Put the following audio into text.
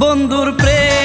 বন্ধুর প্রেম